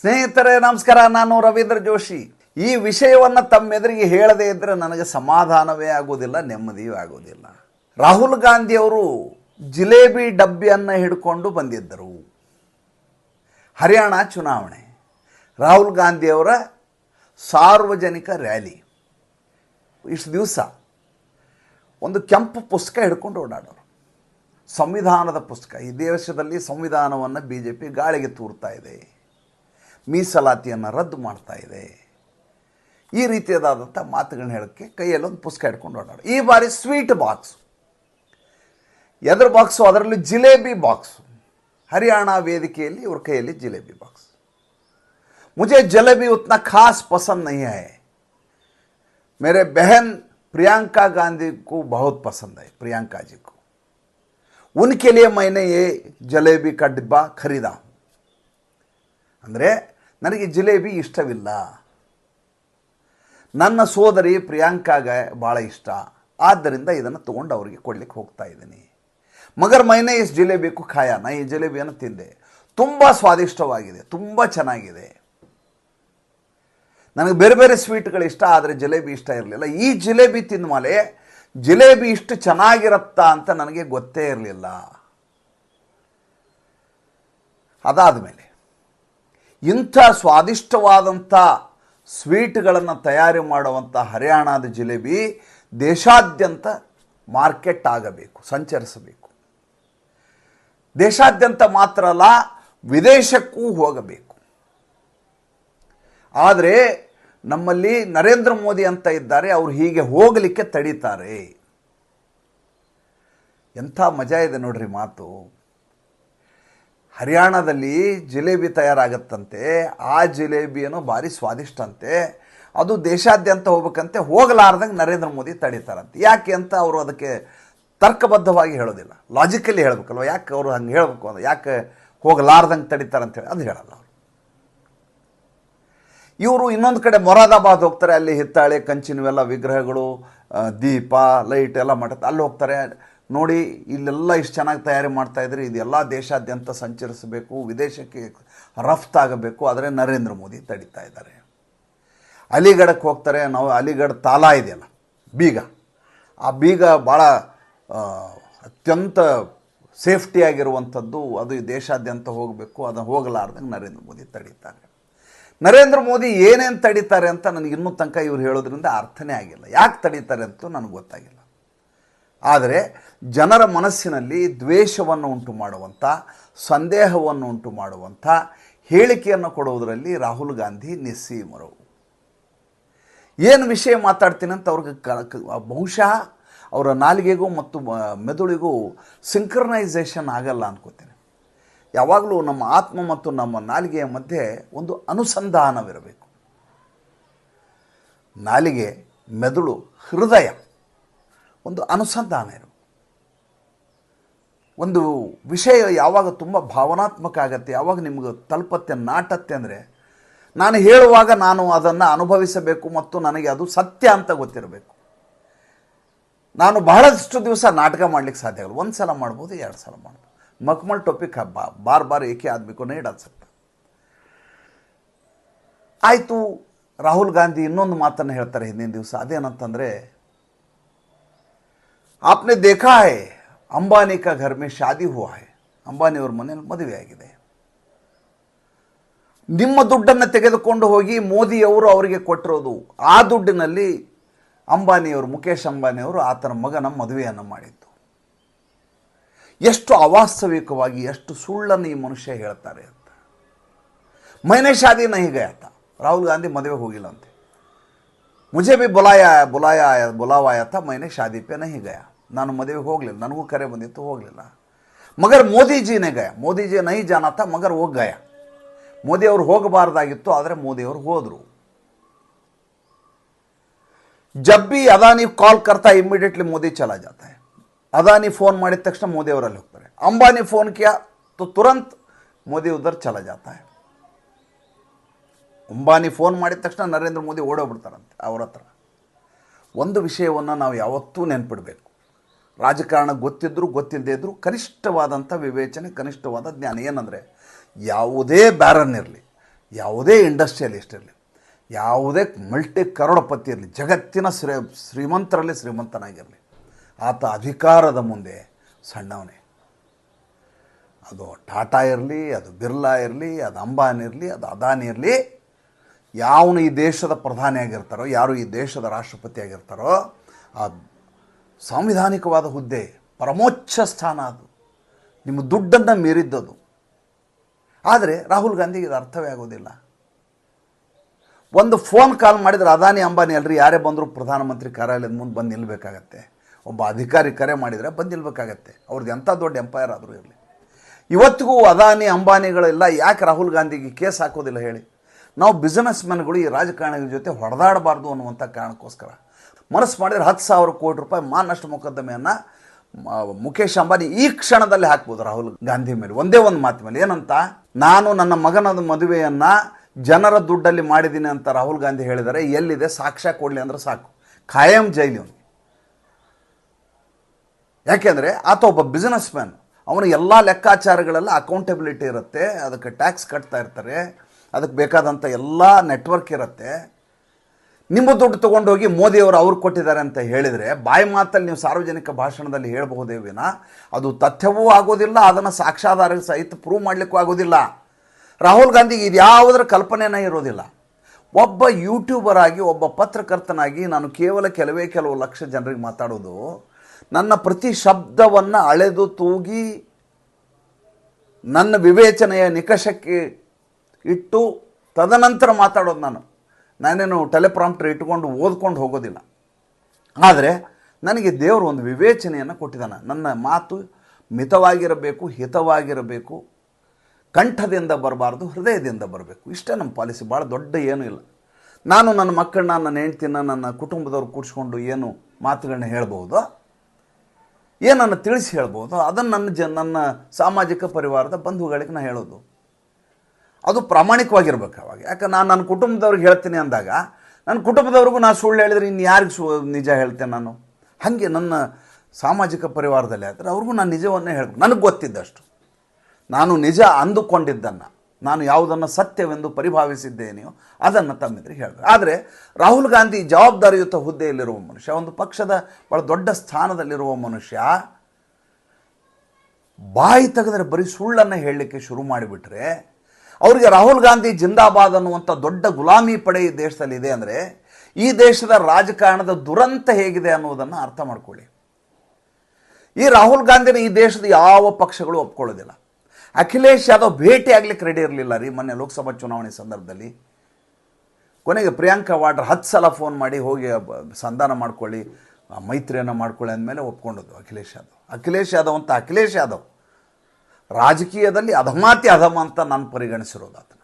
ಸ್ನೇಹಿತರೆ, ನಮಸ್ಕಾರ. ನಾನು ರವೀಂದ್ರ ಜೋಶಿ. ಈ ವಿಷಯವನ್ನು ತಮ್ಮೆದುರಿಗೆ ಹೇಳದೇ ಇದ್ದರೆ ನನಗೆ ಸಮಾಧಾನವೇ ಆಗೋದಿಲ್ಲ, ನೆಮ್ಮದಿಯೂ ಆಗೋದಿಲ್ಲ. ರಾಹುಲ್ ಗಾಂಧಿಯವರು ಜಿಲೇಬಿ ಡಬ್ಬಿಯನ್ನು ಹಿಡ್ಕೊಂಡು ಬಂದಿದ್ದರು. ಹರಿಯಾಣ ಚುನಾವಣೆ. ರಾಹುಲ್ ಗಾಂಧಿಯವರ ಸಾರ್ವಜನಿಕ ರ್ಯಾಲಿ. ಇಷ್ಟು ದಿವಸ ಒಂದು ಕೆಂಪು ಪುಸ್ತಕ ಹಿಡ್ಕೊಂಡು ಓಡಾಡೋರು. ಸಂವಿಧಾನದ ಪುಸ್ತಕ. ಈ ದೇಶದಲ್ಲಿ ಸಂವಿಧಾನವನ್ನು ಬಿ ಜೆ ಪಿ ಗಾಳಿಗೆ ತೂರ್ತಾ ಇದೆ. ಮೀಸಲಾತಿಯನ್ನು ರದ್ದು ಮಾಡ್ತಾ ಇದೆ ಈ ರೀತಿಯಾದಂಥ ಮಾತುಗಳನ್ನ ಹೇಳೋಕ್ಕೆ ಕೈಯಲ್ಲಿ ಒಂದು ಪುಸ್ತಕ ಹಿಡ್ಕೊಂಡು ಓಡಾಡೋ ಈ ಬಾರಿ ಸ್ವೀಟ್ ಬಾಕ್ಸ್ ಎದ್ರ ಬಾಕ್ಸು ಅದರಲ್ಲಿ ಜಿಲೇಬಿ ಬಾಕ್ಸು ಹರಿಯಾಣ ವೇದಿಕೆಯಲ್ಲಿ ಇವ್ರ ಕೈಯಲ್ಲಿ ಜಿಲೇಬಿ ಬಾಕ್ಸ್ मुझे जलेबी उतना खास पसंद नहीं है मेरे बहन प्रियंका गांधी को बहुत पसंद है प्रियंका जी को उनके लिए मैंने ये जलेबी का डिब्बा खरीदा हूँ ಅಂದರೆ ನನಗೆ ಜಿಲೇಬಿ ಇಷ್ಟವಿಲ್ಲ. ನನ್ನ ಸೋದರಿ ಪ್ರಿಯಾಂಕಾಗೆ ಭಾಳ ಇಷ್ಟ. ಆದ್ದರಿಂದ ಇದನ್ನು ತೊಗೊಂಡು ಅವರಿಗೆ ಕೊಡ್ಲಿಕ್ಕೆ ಹೋಗ್ತಾ ಇದ್ದೀನಿ. ಮಗರ್ ಮೈನೆ ಇಸ್ ಜಿಲೇಬಿಗೂ ಖಾಯ ನಾ ಈ ಜಿಲೇಬಿಯನ್ನು ತಿಂದೆ. ತುಂಬ ಸ್ವಾದಿಷ್ಟವಾಗಿದೆ. ತುಂಬ ಚೆನ್ನಾಗಿದೆ. ನನಗೆ ಬೇರೆ ಬೇರೆ ಸ್ವೀಟ್ಗಳು ಇಷ್ಟ, ಆದರೆ ಜಿಲೇಬಿ ಇಷ್ಟ ಇರಲಿಲ್ಲ. ಈ ಜಿಲೇಬಿ ತಿಂದ ಜಿಲೇಬಿ ಇಷ್ಟು ಚೆನ್ನಾಗಿರತ್ತಾ ಅಂತ ನನಗೆ ಗೊತ್ತೇ ಇರಲಿಲ್ಲ. ಅದಾದ ಮೇಲೆ ಇಂಥ ಸ್ವಾದಿಷ್ಟವಾದಂಥ ಸ್ವೀಟ್ಗಳನ್ನು ತಯಾರಿ ಮಾಡುವಂಥ ಹರಿಯಾಣದ ಜಿಲೇಬಿ ದೇಶಾದ್ಯಂತ ಮಾರ್ಕೆಟ್ ಆಗಬೇಕು, ಸಂಚರಿಸಬೇಕು. ದೇಶಾದ್ಯಂತ ಮಾತ್ರ ಅಲ್ಲ, ವಿದೇಶಕ್ಕೂ ಹೋಗಬೇಕು. ಆದರೆ ನಮ್ಮಲ್ಲಿ ನರೇಂದ್ರ ಮೋದಿ ಅಂತ ಇದ್ದಾರೆ, ಅವರು ಹೀಗೆ ಹೋಗಲಿಕ್ಕೆ ತಡೀತಾರೆ. ಎಂಥ ಮಜಾ ಇದೆ ನೋಡ್ರಿ ಮಾತು. ಹರಿಯಾಣದಲ್ಲಿ ಜಿಲೇಬಿ ತಯಾರಾಗತ್ತಂತೆ, ಆ ಜಿಲೇಬಿಯನ್ನು ಭಾರಿ ಸ್ವಾದಿಷ್ಟಂತೆ. ಅದು ದೇಶಾದ್ಯಂತ ಹೋಗ್ಬೇಕಂತೆ, ಹೋಗಲಾರ್ದಂಗೆ ನರೇಂದ್ರ ಮೋದಿ ತಡೀತಾರಂತೆ. ಯಾಕೆ ಅಂತ ಅವರು ಅದಕ್ಕೆ ತರ್ಕಬದ್ಧವಾಗಿ ಹೇಳೋದಿಲ್ಲ. ಲಾಜಿಕಲಿ ಹೇಳಬೇಕಲ್ವ, ಯಾಕೆ ಅವರು ಹಂಗೆ ಹೇಳಬೇಕು ಅಂದ್ರೆ ಯಾಕೆ ಹೋಗಲಾರ್ದಂಗೆ ತಡೀತಾರಂತೇಳಿ ಅದು ಹೇಳಲ್ಲ ಅವರು. ಇವರು ಇನ್ನೊಂದು ಕಡೆ ಮೊರಾದಾಬಾದ್ ಹೋಗ್ತಾರೆ, ಅಲ್ಲಿ ಹಿತ್ತಾಳೆ, ಕಂಚಿನವೆಲ್ಲ ವಿಗ್ರಹಗಳು ದೀಪ, ಲೈಟ್ ಎಲ್ಲ ಮಾಡುತ್ತೆ ಅಲ್ಲಿ ಹೋಗ್ತಾರೆ. ನೋಡಿ, ಇಲ್ಲೆಲ್ಲ ಇಷ್ಟು ಚೆನ್ನಾಗಿ ತಯಾರಿ ಮಾಡ್ತಾ ಇದ್ರೆ ಇದೆಲ್ಲ ದೇಶಾದ್ಯಂತ ಸಂಚರಿಸಬೇಕು, ವಿದೇಶಕ್ಕೆ ರಫ್ತಾಗಬೇಕು ಆದರೆ ನರೇಂದ್ರ ಮೋದಿ ತಡಿತಾ ಇದ್ದಾರೆ. ಅಲಿಗಢಕ್ಕೆ ಹೋಗ್ತಾರೆ, ನಾವು ಅಲಿಗಢ ತಾಲಾ ಇದೆಯಲ್ಲ, ಬೀಗ. ಆ ಬೀಗ ಭಾಳ ಅತ್ಯಂತ ಸೇಫ್ಟಿಯಾಗಿರುವಂಥದ್ದು ಅದು ದೇಶಾದ್ಯಂತ ಹೋಗಬೇಕು ಅದು ಹೋಗಲಾರ್ದಂಗೆ ನರೇಂದ್ರ ಮೋದಿ ತಡೀತಾರೆ. ನರೇಂದ್ರ ಮೋದಿ ಏನೇನು ತಡೀತಾರೆ ಅಂತ ನನಗೆ ಇನ್ನೂ ತನಕ ಇವ್ರು ಹೇಳೋದ್ರಿಂದ ಅರ್ಥನೇ ಆಗಿಲ್ಲ. ಯಾಕೆ ತಡೀತಾರೆ ಅಂತೂ ನನಗೆ ಗೊತ್ತಾಗಿಲ್ಲ. ಆದರೆ ಜನರ ಮನಸ್ಸಿನಲ್ಲಿ ದ್ವೇಷವನ್ನು ಉಂಟು ಮಾಡುವಂಥ ಸಂದೇಹವನ್ನು ಉಂಟು ಮಾಡುವಂಥ ಹೇಳಿಕೆಯನ್ನು ಕೊಡುವುದರಲ್ಲಿ ರಾಹುಲ್ ಗಾಂಧಿ ನಿಸ್ಸೀಮರು. ಏನು ವಿಷಯ ಮಾತಾಡ್ತೀನಿ ಅಂತ ಅವ್ರಿಗೆ ಬಹುಶಃ ಅವರ ನಾಲಿಗೆಗೂ ಮತ್ತು ಮೆದುಳಿಗೂ ಸಿಂಕ್ರನೈಸೇಷನ್ ಆಗಲ್ಲ ಅನ್ಕೋತೀನಿ. ಯಾವಾಗಲೂ ನಮ್ಮ ಆತ್ಮ ಮತ್ತು ನಮ್ಮ ನಾಲಿಗೆಯ ಮಧ್ಯೆ ಒಂದು ಅನುಸಂಧಾನವಿರಬೇಕು. ನಾಲಿಗೆ, ಮೆದುಳು, ಹೃದಯ ಒಂದು ಅನುಸಂಧಾನ ಇರಬೇಕು. ಒಂದು ವಿಷಯ ಯಾವಾಗ ತುಂಬ ಭಾವನಾತ್ಮಕ ಆಗತ್ತೆ, ಯಾವಾಗ ನಿಮ್ಗೆ ತಲುಪತ್ತೆ, ನಾಟತ್ತೆ ಅಂದರೆ, ನಾನು ಹೇಳುವಾಗ ನಾನು ಅದನ್ನು ಅನುಭವಿಸಬೇಕು ಮತ್ತು ನನಗೆ ಅದು ಸತ್ಯ ಅಂತ ಗೊತ್ತಿರಬೇಕು. ನಾನು ಬಹಳಷ್ಟು ದಿವಸ ನಾಟಕ ಮಾಡಲಿಕ್ಕೆ ಸಾಧ್ಯ ಆಗಲ್ಲ. ಒಂದು ಸಲ ಮಾಡ್ಬೋದು, ಎರಡು ಸಲ ಮಾಡ್ಬೋದು. ಮಕ್ಮಲ್ ಟಾಪಿಕ್ ಹಬ್ಬ, ಬಾರ್ ಬಾರ್ ಏಕೆ ಆಗಬೇಕು ನೇಡ್ ಅನ್ಸುತ್ತೆ ಆಯಿತು, ರಾಹುಲ್ ಗಾಂಧಿ ಇನ್ನೊಂದು ಮಾತನ್ನು ಹೇಳ್ತಾರೆ ಹಿಂದಿನ ದಿವಸ. ಅದೇನಂತಂದರೆ, ಆಪ್ನೆ ದೇಖಾ ಹೇ अंबानी ಘರ್ಮೆ ಶಾದಿ में ಶಾದಿ हुआ है ಅಂಬಾನಿಯವ್ರ ಮನೆಯಲ್ಲಿ ಮದುವೆಯಾಗಿದೆ ನಿಮ್ಮ ದುಡ್ಡನ್ನು ತೆಗೆದುಕೊಂಡು ಹೋಗಿ ಮೋದಿಯವರು ಅವರಿಗೆ ಕೊಟ್ಟಿರೋದು. ಆ ದುಡ್ಡಿನಲ್ಲಿ ಅಂಬಾನಿಯವರು ಮುಖೇಶ್ ಅಂಬಾನಿಯವರು ಆತನ ಮಗನ ಮದುವೆಯನ್ನು ಮಾಡಿದ್ದು. ಎಷ್ಟು ಅವಾಸ್ತವಿಕವಾಗಿ, ಎಷ್ಟು ಸುಳ್ಳನ್ನು ಈ ಮನುಷ್ಯ ಹೇಳ್ತಾರೆ ಅಂತ. ಮೈನೆ ಶಾದಿ ಹೀಗೆ ಆತ. ರಾಹುಲ್ ಗಾಂಧಿ ಮದುವೆ ಹೋಗಿಲ್ಲ ಅಂತೆ. ಮುಜೆ ಬಿ ಬುಲಾಯ ಬುಲಾಯ, ಬುಲಾವಾಯತ ಮೈನೆ ಶಾದಿ ಪೇ ನಹಿ ಗಯಾ ನಾನು ಮದುವೆಗೆ ಹೋಗಲಿಲ್ಲ, ನನಗೂ ಕರೆ ಬಂದಿತ್ತು, ಹೋಗಲಿಲ್ಲ. ಮಗರ್ ಮೋದಿಜಿನೇ ಗಯ. ಮೋದಿಜಿ ನೈ ಜಾನತ, ಮಗರ್ ಹೋಗಿ ಗಯ. ಮೋದಿಯವರು ಹೋಗಬಾರ್ದಾಗಿತ್ತು, ಆದರೆ ಮೋದಿಯವರು ಹೋದರು. ಜಬ್ ಬಿ ಅದಾನಿ ಕಾಲ್ ಕರ್ತಾ ಇಮ್ಮಿಡಿಯೇಟ್ಲಿ ಮೋದಿ ಚಲಾ ಜಾತ. ಅದಾನಿ ಫೋನ್ ಮಾಡಿದ ತಕ್ಷಣ ಮೋದಿಯವರಲ್ಲಿ ಹೋಗ್ತಾರೆ. ಅಂಬಾನಿ ಫೋನ್ ಕ್ಯಾ ತು ತುರಂತ್ ಮೋದಿ ಉದರ್ ಚಲಾ ಜಾತ. ಅಂಬಾನಿ ಫೋನ್ ಮಾಡಿದ ತಕ್ಷಣ ನರೇಂದ್ರ ಮೋದಿ ಓಡೋಗ್ಬಿಡ್ತಾರಂತೆ, ಅವ್ರ ಹತ್ರ. ಒಂದು ವಿಷಯವನ್ನು ನಾವು ಯಾವತ್ತೂ ನೆನ್ಪಿಡಬೇಕು. ರಾಜಕಾರಣ ಗೊತ್ತಿದ್ದರೂ ಗೊತ್ತಿಲ್ಲದೆ ಇದ್ದರೂ ಕನಿಷ್ಠವಾದಂಥ ವಿವೇಚನೆ, ಕನಿಷ್ಠವಾದ ಜ್ಞಾನ. ಏನಂದರೆ ಯಾವುದೇ ಬ್ಯಾರನ್ ಇರಲಿ, ಯಾವುದೇ ಇಂಡಸ್ಟ್ರಿಯಲಿಸ್ಟ್ ಇರಲಿ, ಯಾವುದೇ ಮಲ್ಟಿ ಕರೋಡಪತಿ ಇರಲಿ, ಜಗತ್ತಿನ ಶ್ರೀ, ಶ್ರೀಮಂತರಲ್ಲಿ ಶ್ರೀಮಂತನಾಗಿರಲಿ, ಆತ ಅಧಿಕಾರದ ಮುಂದೆ ಸಣ್ಣವನೇ. ಅದು ಟಾಟಾ ಇರಲಿ, ಅದು ಬಿರ್ಲಾ ಇರಲಿ, ಅದು ಅಂಬಾನಿ ಇರಲಿ, ಅದು ಅದಾನಿ ಇರಲಿ, ಯಾವನು ಈ ದೇಶದ ಪ್ರಧಾನಿಯಾಗಿರ್ತಾರೋ, ಯಾರು ಈ ದೇಶದ ರಾಷ್ಟ್ರಪತಿ ಆಗಿರ್ತಾರೋ ಆ ಸಾಂವಿಧಾನಿಕವಾದ ಹುದ್ದೆ, ಪರಮೋಚ್ಚ ಸ್ಥಾನ ಅದು. ನಿಮ್ಮ ದುಡ್ಡನ್ನು ಮೀರಿದ್ದದು. ಆದರೆ ರಾಹುಲ್ ಗಾಂಧಿಗೆ ಇದು ಅರ್ಥವೇ ಆಗೋದಿಲ್ಲ. ಒಂದು ಫೋನ್ ಕಾಲ್ ಮಾಡಿದ್ರೆ ಅದಾನಿ ಅಂಬಾನಿ ಅಲ್ರಿ, ಯಾರೇ ಬಂದರೂ ಪ್ರಧಾನಮಂತ್ರಿ ಕಾರ್ಯಾಲಯದ ಮುಂದೆ ಬಂದು ನಿಲ್ಲಬೇಕಾಗತ್ತೆ ಒಬ್ಬ ಅಧಿಕಾರಿ ಕರೆ ಮಾಡಿದರೆ ಬಂದು ನಿಲ್ಲಬೇಕಾಗತ್ತೆ ಅವ್ರದ್ದು ಎಂಥ ದೊಡ್ಡ ಎಂಪೈರ್ ಆದರೂ ಇರಲಿ. ಇವತ್ತಿಗೂ ಅದಾನಿ ಅಂಬಾನಿಗಳೆಲ್ಲ ಯಾಕೆ ರಾಹುಲ್ ಗಾಂಧಿಗೆ ಕೇಸ್ ಹಾಕೋದಿಲ್ಲ ಹೇಳಿ. ನಾವು ಬಿಸ್ನೆಸ್ ಮ್ಯಾನ್ಗಳು ಈ ರಾಜಕಾರಣಿಗಳ ಜೊತೆ ಹೊಡೆದಾಡಬಾರ್ದು ಅನ್ನುವಂಥ ಕಾರಣಕ್ಕೋಸ್ಕರ. ಮನಸ್ಸು ಮಾಡಿದರೆ ಹತ್ತು ಸಾವಿರ ಕೋಟಿ ರೂಪಾಯಿ ಮಾನಷ್ಟು ಮೊಕದ್ದಮೆಯನ್ನು ಮುಖೇಶ್ ಅಂಬಾನಿ ಈ ಕ್ಷಣದಲ್ಲಿ ಹಾಕ್ಬೋದು ರಾಹುಲ್ ಗಾಂಧಿ ಮೇಲೆ. ಒಂದೇ ಒಂದು ಮಾತು ಮೇಲೆ ಏನಂತ, ನಾನು ನನ್ನ ಮಗನದ ಮದುವೆಯನ್ನು ಜನರ ದುಡ್ಡಲ್ಲಿ ಮಾಡಿದ್ದೀನಿ ಅಂತ ರಾಹುಲ್ ಗಾಂಧಿ ಹೇಳಿದರೆ ಎಲ್ಲಿದೆ? ಸಾಕ್ಷ್ಯ ಕೊಡಲಿ ಅಂದ್ರೆ ಸಾಕು. ಖಾಯಂ ಜೈಲಿ ಅವನು. ಯಾಕೆಂದರೆ ಆತ ಒಬ್ಬ ಬಿಸ್ನೆಸ್ ಮ್ಯಾನ್ ಅವನ ಎಲ್ಲ ಲೆಕ್ಕಾಚಾರಗಳೆಲ್ಲ ಅಕೌಂಟೆಬಿಲಿಟಿ ಇರುತ್ತೆ, ಅದಕ್ಕೆ ಟ್ಯಾಕ್ಸ್ ಕಟ್ತಾ ಇರ್ತಾರೆ, ಅದಕ್ಕೆ ಬೇಕಾದಂಥ ಎಲ್ಲ ನೆಟ್ವರ್ಕ್ ಇರುತ್ತೆ. ನಿಮ್ಮ ದುಡ್ಡು ತೊಗೊಂಡೋಗಿ ಮೋದಿಯವರು ಅವ್ರು ಕೊಟ್ಟಿದ್ದಾರೆ ಅಂತ ಹೇಳಿದರೆ ಬಾಯಿ ಮಾತಲ್ಲಿ ನೀವು ಸಾರ್ವಜನಿಕ ಭಾಷಣದಲ್ಲಿ ಹೇಳಬಹುದೇ ವಿನ? ಅದು ತಥ್ಯವೂ ಆಗೋದಿಲ್ಲ, ಅದನ್ನು ಸಾಕ್ಷಾಧಾರ ಸಹಿತ ಪ್ರೂವ್ ಮಾಡಲಿಕ್ಕೂ ಆಗೋದಿಲ್ಲ. ರಾಹುಲ್ ಗಾಂಧಿಗೆ ಇದು ಯಾವುದರ ಕಲ್ಪನೆನೇ ಇರೋದಿಲ್ಲ. ಒಬ್ಬ ಯೂಟ್ಯೂಬರ್ ಆಗಿ, ಒಬ್ಬ ಪತ್ರಕರ್ತನಾಗಿ ನಾನು ಕೇವಲ ಕೆಲವೇ ಕೆಲವು ಲಕ್ಷ ಜನರಿಗೆ ಮಾತಾಡೋದು, ನನ್ನ ಪ್ರತಿ ಶಬ್ದವನ್ನು ಅಳೆದು ತೂಗಿ ನನ್ನ ವಿವೇಚನೆಯ ನಿಕಷಕ್ಕೆ ಇಟ್ಟು ತದನಂತರ ಮಾತಾಡೋದು ನಾನು. ನಾನೇನು ಟೆಲೆಪ್ರಾಂಪ್ಟರ್ ಇಟ್ಕೊಂಡು ಓದ್ಕೊಂಡು ಹೋಗೋದಿಲ್ಲ. ಆದರೆ ನನಗೆ ದೇವರು ಒಂದು ವಿವೇಚನೆಯನ್ನು ಕೊಟ್ಟಿದ್ದಾನೆ. ನನ್ನ ಮಾತು ಮಿತವಾಗಿರಬೇಕು, ಹಿತವಾಗಿರಬೇಕು, ಕಂಠದಿಂದ ಬರಬಾರ್ದು, ಹೃದಯದಿಂದ ಬರಬೇಕು. ಇಷ್ಟೇ ನಮ್ಮ ಪಾಲಿಸಿ. ಭಾಳ ದೊಡ್ಡ ಏನೂ ಇಲ್ಲ. ನಾನು ನನ್ನ ಮಕ್ಕಳನ್ನ, ನನ್ನ ಹೆಂಡ್ತಿನ, ನನ್ನ ಕುಟುಂಬದವ್ರು ಕೂಡಿಸ್ಕೊಂಡು ಏನು ಮಾತುಗಳನ್ನ ಹೇಳ್ಬೋದು ಏನನ್ನು ತಿಳಿಸಿ ಹೇಳ್ಬೋದು ಅದನ್ನು ನನ್ನ ಜ, ನನ್ನ ಸಾಮಾಜಿಕ ಪರಿವಾರದ ಬಂಧುಗಳಿಗೆ ನಾನು ಹೇಳೋದು. ಅದು ಪ್ರಾಮಾಣಿಕವಾಗಿರ್ಬೇಕು ಅವಾಗ. ಯಾಕೆ ನಾನು ನನ್ನ ಕುಟುಂಬದವ್ರಿಗೆ ಹೇಳ್ತೀನಿ ಅಂದಾಗ, ನನ್ನ ಕುಟುಂಬದವ್ರಿಗೂ ನಾನು ಸುಳ್ಳು ಹೇಳಿದ್ರೆ ಇನ್ನು ಯಾರಿಗೆ ಸು, ನಿಜ ಹೇಳ್ತೇನೆ ನಾನು? ಹಾಗೆ ನನ್ನ ಸಾಮಾಜಿಕ ಪರಿವಾರದಲ್ಲಿ ಆದರೆ ಅವ್ರಿಗೂ ನಾನು ನಿಜವನ್ನೇ ಹೇಳ್ಬೇಕು. ನನಗೆ ಗೊತ್ತಿದ್ದಷ್ಟು. ನಾನು ನಿಜ ಅಂದುಕೊಂಡಿದ್ದನ್ನು, ನಾನು ಯಾವುದನ್ನು ಸತ್ಯವೆಂದು ಪರಿಭಾವಿಸಿದ್ದೇನೆಯೋ ಅದನ್ನು ತಮ್ಮೆದುರಿಗೆ ಹೇಳಬೇಕು. ಆದರೆ ರಾಹುಲ್ ಗಾಂಧಿ ಜವಾಬ್ದಾರಿಯುತ ಹುದ್ದೆಯಲ್ಲಿರುವ ಮನುಷ್ಯ, ಒಂದು ಪಕ್ಷದ ಭಾಳ ದೊಡ್ಡ ಸ್ಥಾನದಲ್ಲಿರುವ ಮನುಷ್ಯ, ಬಾಯಿ ತೆಗೆದರೆ ಬರೀ ಸುಳ್ಳನ್ನು ಹೇಳಲಿಕ್ಕೆ ಶುರು ಮಾಡಿಬಿಟ್ರೆ ಅವರಿಗೆ ರಾಹುಲ್ ಗಾಂಧಿ ಜಿಂದಾಬಾದ್ ಅನ್ನುವಂಥ ದೊಡ್ಡ ಗುಲಾಮಿ ಪಡೆ ಈ ದೇಶದಲ್ಲಿ ಇದೆ ಅಂದರೆ, ಈ ದೇಶದ ರಾಜಕಾರಣದ ದುರಂತ ಹೇಗಿದೆ ಅನ್ನೋದನ್ನು ಅರ್ಥ ಮಾಡ್ಕೊಳ್ಳಿ. ಈ ರಾಹುಲ್ ಗಾಂಧಿನ ಈ ದೇಶದ ಯಾವ ಪಕ್ಷಗಳು ಒಪ್ಕೊಳ್ಳೋದಿಲ್ಲ. ಅಖಿಲೇಶ್ ಯಾದವ್ ಭೇಟಿ ಆಗಲಿಕ್ಕೆ ರೆಡಿ ಇರಲಿಲ್ಲ ರೀ ಮೊನ್ನೆ ಲೋಕಸಭಾ ಚುನಾವಣೆ ಸಂದರ್ಭದಲ್ಲಿ. ಕೊನೆಗೆ ಪ್ರಿಯಾಂಕಾ ವಾಡ್ರ್ ಹತ್ತು ಸಲ ಫೋನ್ ಮಾಡಿ ಹೋಗಿ ಸಂಧಾನ ಮಾಡ್ಕೊಳ್ಳಿ ಮೈತ್ರಿಯನ್ನು ಮಾಡ್ಕೊಳ್ಳಿ ಅಂದಮೇಲೆ ಒಪ್ಕೊಂಡದ್ದು ಅಖಿಲೇಶ್ ಯಾದವ್. ಅಖಿಲೇಶ್ ಯಾದವ್ ಅಂತ ಅಖಿಲೇಶ್ ಯಾದವ್. ರಾಜಕೀಯದಲ್ಲಿ ಅಧಮಾತಿ ಅಧಮ ಅಂತ ನಾನು ಪರಿಗಣಿಸಿರೋದು ಆತನ.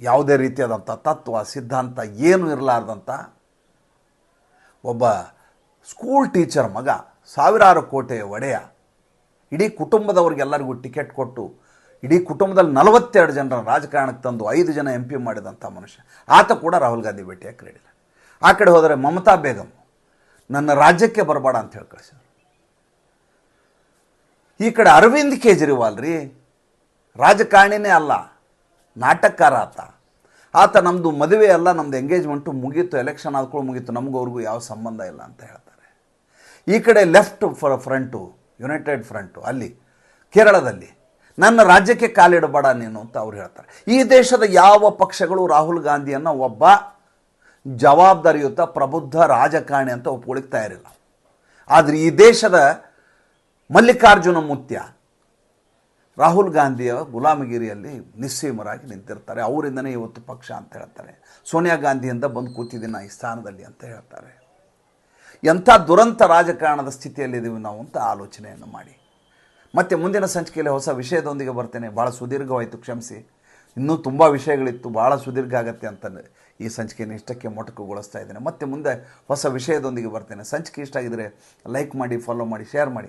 ಯಾವುದೇ ರೀತಿಯಾದಂಥ ತತ್ವ, ಸಿದ್ಧಾಂತ ಏನು ಇರಲಾರ್ದಂಥ ಒಬ್ಬ ಸ್ಕೂಲ್ ಟೀಚರ್ ಮಗ, ಸಾವಿರಾರು ಕೋಟೆಯ ಒಡೆಯ, ಇಡೀ ಕುಟುಂಬದವ್ರಿಗೆಲ್ಲರಿಗೂ ಟಿಕೆಟ್ ಕೊಟ್ಟು, ಇಡೀ ಕುಟುಂಬದಲ್ಲಿ ನಲವತ್ತೆರಡು ಜನರ ರಾಜಕಾರಣಕ್ಕೆ ತಂದು ಐದು ಜನ ಎಂ ಪಿ ಮಾಡಿದಂಥ ಮನುಷ್ಯ. ಆತ ಕೂಡ ರಾಹುಲ್ ಗಾಂಧಿ ಭೇಟಿಯಾಗಿ ಕ್ರೀಡಿಲ್ಲ ಆ ಕಡೆ ಹೋದರೆ ಮಮತಾ ಬೇಗಮ್ ನನ್ನ ರಾಜ್ಯಕ್ಕೆ ಬರಬೇಡ ಅಂತ ಹೇಳಿ ಕಳಿಸಿದ್ರು. ಈ ಕಡೆ ಅರವಿಂದ್ ಕೇಜ್ರಿವಾಲ್ ರೀ, ರಾಜಕಾರಣಿನೇ ಅಲ್ಲ, ನಾಟಕಕಾರ ಆತ. ಆತ ನಮ್ಮದು ಮದುವೆ ಅಲ್ಲ ನಮ್ಮದು ಎಂಗೇಜ್ಮೆಂಟು ಮುಗೀತು ಎಲೆಕ್ಷನ್ ಆದ್ಕೊಂಡು ಮುಗೀತು, ನಮಗೂ ಅವ್ರಿಗೂ ಯಾವ ಸಂಬಂಧ ಇಲ್ಲ ಅಂತ ಹೇಳ್ತಾರೆ. ಈ ಕಡೆ ಲೆಫ್ಟ್ ಫ್ರಂಟು ಯುನೈಟೆಡ್ ಫ್ರಂಟು ಅಲ್ಲಿ, ಕೇರಳದಲ್ಲಿ, ನನ್ನ ರಾಜ್ಯಕ್ಕೆ ಕಾಲಿಡಬೇಡ ನೀನು ಅಂತ ಅವ್ರು ಹೇಳ್ತಾರೆ. ಈ ದೇಶದ ಯಾವ ಪಕ್ಷಗಳು ರಾಹುಲ್ ಗಾಂಧಿಯನ್ನು ಒಬ್ಬ ಜವಾಬ್ದಾರಿಯುತ ಪ್ರಬುದ್ಧ ರಾಜಕಾರಣಿ ಅಂತ ಒಪ್ಕೊಳ್ಳಿಕ್ಕೆ ತಯಾರಿಲ್ಲ. ಆದರೆ ಈ ದೇಶದ ಮಲ್ಲಿಕಾರ್ಜುನ ಮುತ್ಯ. ರಾಹುಲ್ ಗಾಂಧಿಯ ಗುಲಾಮಗಿರಿಯಲ್ಲಿ ನಿಸ್ಸೀಮರಾಗಿ ನಿಂತಿರ್ತಾರೆ. ಅವರಿಂದನೇ ಇವತ್ತು ಪಕ್ಷ ಅಂತ ಹೇಳ್ತಾರೆ. ಸೋನಿಯಾ ಗಾಂಧಿಯಿಂದ ಬಂದು ಕೂತಿದ್ದೀನಿ ಈ ಸ್ಥಾನದಲ್ಲಿ ಅಂತ ಹೇಳ್ತಾರೆ. ಎಂಥ ದುರಂತ ರಾಜಕಾರಣದ ಸ್ಥಿತಿಯಲ್ಲಿದ್ದೀವಿ ನಾವು ಅಂತ ಆಲೋಚನೆಯನ್ನು ಮಾಡಿ. ಮತ್ತು ಮುಂದಿನ ಸಂಚಿಕೆಯಲ್ಲಿ ಹೊಸ ವಿಷಯದೊಂದಿಗೆ ಬರ್ತೇನೆ. ಭಾಳ ಸುದೀರ್ಘವಾಯಿತು, ಕ್ಷಮಿಸಿ. ಇನ್ನೂ ತುಂಬ ವಿಷಯಗಳಿತ್ತು. ಭಾಳ ಸುದೀರ್ಘ ಆಗತ್ತೆ ಅಂತ ಈ ಸಂಚಿಕೆಯನ್ನು ಇಷ್ಟಕ್ಕೆ ಮೊಟಕುಗೊಳಿಸ್ತಾ ಇದ್ದೇನೆ. ಮತ್ತೆ ಮುಂದೆ ಹೊಸ ವಿಷಯದೊಂದಿಗೆ ಬರ್ತೇನೆ. ಸಂಚಿಕೆ ಇಷ್ಟ ಆಗಿದರೆ ಲೈಕ್ ಮಾಡಿ, ಫಾಲೋ ಮಾಡಿ, ಶೇರ್ ಮಾಡಿ.